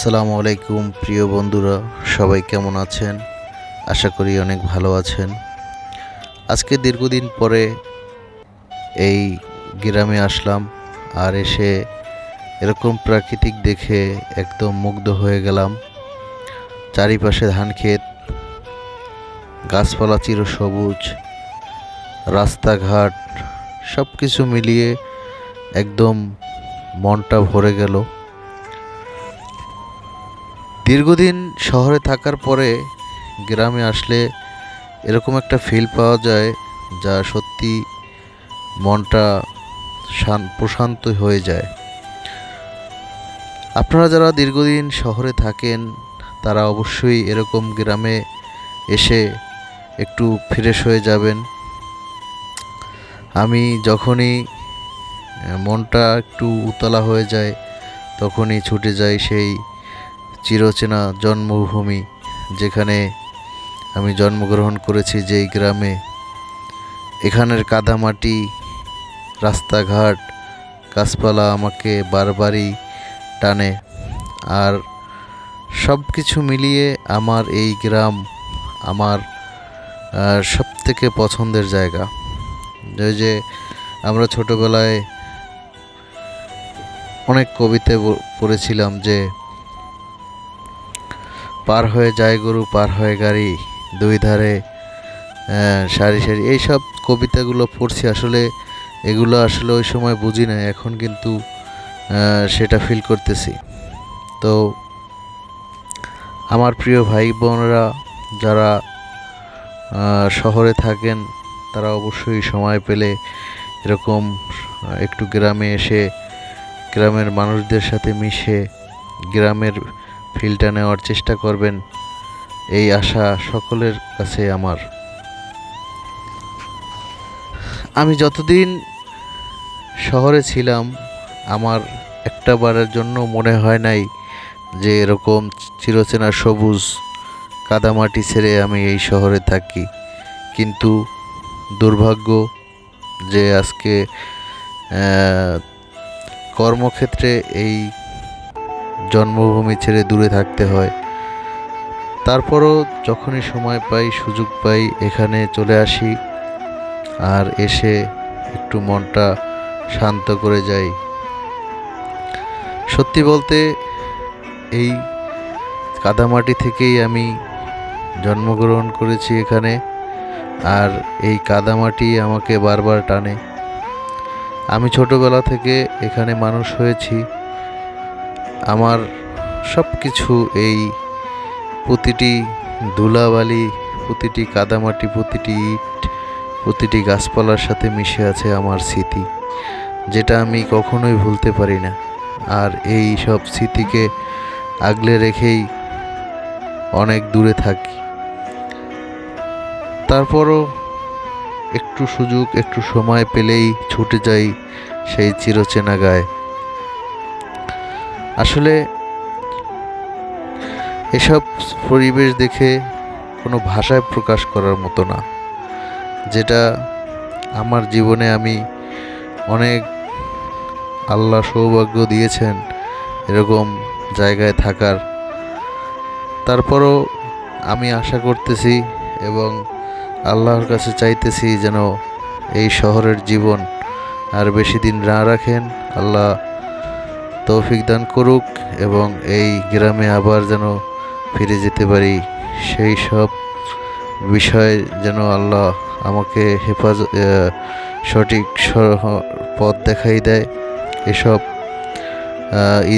আসসালামু আলাইকুম, প্রিয় বন্ধুরা, সবাই কেমন আছেন? আশা করি অনেক ভালো আছেন। আজকে দীর্ঘদিন পরে এই গ্রামে আসলাম, আর এসে এরকম প্রাকৃতিক দেখে একদম মুগ্ধ হয়ে গেলাম। চারিপাশে ধান ক্ষেত গাছপালা চিরসবুজ রাস্তাঘাট সব কিছু মিলিয়ে একদম মনটা ভরে গেল। দীর্ঘদিন শহরে থাকার পরে গ্রামে আসলে এরকম একটা ফিল পাওয়া যায় যা সত্যি মনটা শান, প্রশান্ত হয়ে যায়। আপনারা যারা দীর্ঘদিন শহরে থাকেন, তারা অবশ্যই এরকম গ্রামে এসে একটু ফ্রেশ হয়ে যাবেন। আমি যখনই, মনটা একটু উতলা হয়ে যায়, তখনই ছুটে যাই সেই চিরচেনা জন্মভূমি, যেখানে আমি জন্মগ্রহণ করেছি যেই গ্রামে। এখানের কাদামাটি, রাস্তাঘাট, গাছপালা আমাকে বারবারই টানে। আর সব কিছু মিলিয়ে আমার এই গ্রাম আমার সব থেকে পছন্দের জায়গা। ওই যে আমরা ছোটোবেলায় অনেক কবিতা পড়েছিলাম যে পার হয়ে যায় গরু, পার হয়ে গাড়ি, দুই ধারে সারি সারি। এইসব কবিতাগুলো পড়ছি, আসলে এগুলো আসলে ওই সময় বুঝি না এখন কিন্তু সেটা ফিল করতেছি। তো আমার প্রিয় ভাই বোনেরা যারা শহরে থাকেন, তারা অবশ্যই সময় পেলে এরকম একটু গ্রামে এসে, গ্রামের মানুষদের সাথে মিশে, গ্রামের ফিলটা নেওয়ার চেষ্টা করবেন, এই আশা সকলের কাছে আমার। আমি যতদিন শহরে ছিলাম, আমার একটা বারের জন্য মনে হয় নাই যে এরকম চিরচেনা সবুজ কাদামাটি ছেড়ে আমি এই শহরে থাকি। কিন্তু দুর্ভাগ্য যে আজকে কর্মক্ষেত্রে এই জন্মভূমি ছেড়ে দূরে থাকতে হয়। তারপরও যখনই সময় পাই, সুযোগ পাই, এখানে চলে আসি আর এসে একটু মনটা শান্ত করে যাই। সত্যি বলতে, এই কাদামাটি থেকেই আমি জন্মগ্রহণ করেছি এখানে আর এই কাদামাটি আমাকে বারবার টানে। আমি ছোটবেলা থেকে এখানে মানুষ হয়েছি। আমার সব কিছু এই প্রতিটি ধুলাবালি, প্রতিটি কাদামাটি, প্রতিটি ইট, প্রতিটি গাছপালার সাথে মিশে আছে আমার স্মৃতি, যেটা আমি কখনোই ভুলতে পারি না। আর এই সব স্মৃতিকে আগলে রেখেই অনেক দূরে থাকি। তারপরও একটু সুযোগ, একটু সময় পেলেই ছুটে যাই সেই চিরচেনা গায়ে। আসলে এসব পরিবেশ দেখে কোনো ভাষায় প্রকাশ করার মতো না। যেটা আমার জীবনে আমি অনেক আল্লাহ সৌভাগ্য দিয়েছেন এরকম জায়গায় থাকার। তারপরও আমি আশা করতেছি এবং আল্লাহর কাছে চাইতেছি যেন এই শহরের জীবন আর বেশি দিন না রাখেন। আল্লাহ তৌফিক দান করুক এবং এই গ্রামে আবার যেন ফিরে যেতে পারি, সেই সব বিষয় যেন আল্লাহ আমাকে হেফাজত সঠিক পথ দেখাই দেয়। এসব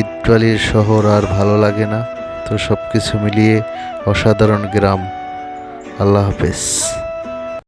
ঈদগালির শহর আর ভালো লাগে না। তো সব কিছু মিলিয়ে অসাধারণ গ্রাম। আল্লাহ হাফেজ।